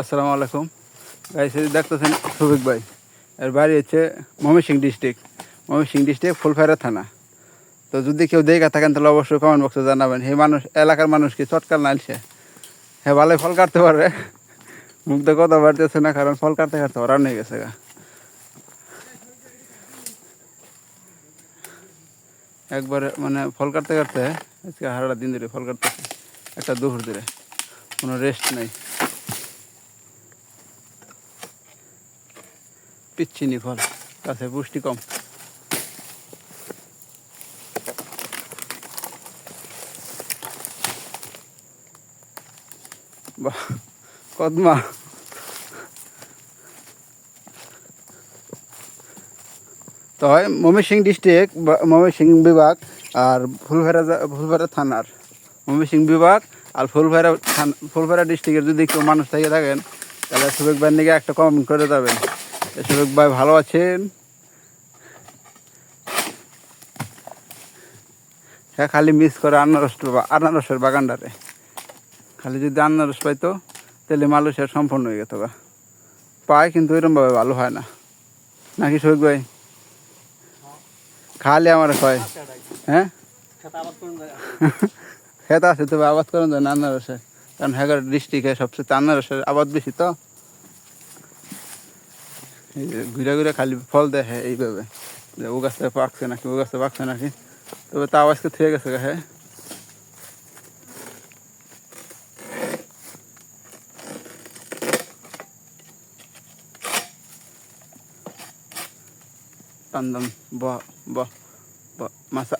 আসসালামু আলাইকুম। ভাই দেখতেছেন শফিক ভাই। এর বাড়ি হচ্ছে ময়মনসিং ডিস্ট্রিক্ট। ময়মনসিং ডিস্ট্রিক্ট ফুলফায়রা থানা। তো যদি কেউ দেখা থাকেন, তাহলে অবশ্যই কমেন্ট বক্সে জানাবেন। সেই মানুষ, এলাকার মানুষ কি চটকাল নাইলছে হ্যাঁ ভালোই ফল কাটতে পারবে মুখ তো কথা বাড়তেছে না, কারণ ফল কাটতে কাটতে ওরা নিয়ে গেছে গা। একবারে মানে ফল কাটতে কাটতে, আজকে সারাটা দিন ধরে ফল কাটতেছে। একটা দুপুর ধরে। কোনো রেস্ট নেই। পিচ্ছিনি ফল গাছে পুষ্টি কম। কদমা। তো হয় ময়মনসিং ডিস্ট্রিক্ট ময়মনসিং বিভাগ আর ফুলফেরা জা- ফুলফেরা থানার। ময়মনসিং বিভাগ আর ফুলফেরা থান- ফুলফেরা ডিস্ট্রিক্টের যদি কেউ মানুষ থেকে থাকেন, তাহলে সুবেক ভাইয়ের একটা কমেন্ট করে যাবেন। যে ভাই ভালো আছেন? হ্যাঁ খালি মিস করে আনারস আনারসের বাগানটারে খালি যদি আনারস পাইতো তাহলে মালয়েশিয়া সম্পূর্ণ হয়ে যেত বা পায় কিন্তু এরকমভাবে ভালো হয় না। নাকি সুবেক ভাই? খালি আমার কয় হ্যাঁ? খেতে আছে তবে আবাদ করেন যায় আনারসের কারণ হ্যাগার ডিস্ট্রিক্টে সবচেয়ে আনারসের আবাদ বেশি তো। এই যে ঘুরে ঘুরে খালি ফল দেখে এইভাবে যে ও গাছটা পাকছে নাকি ও গাছটা পাকছে নাকি তবে তা আওয়াজকে থেকে গেছে গা, হ্যাঁ টান টান বাহ বাহ বাহ মাসা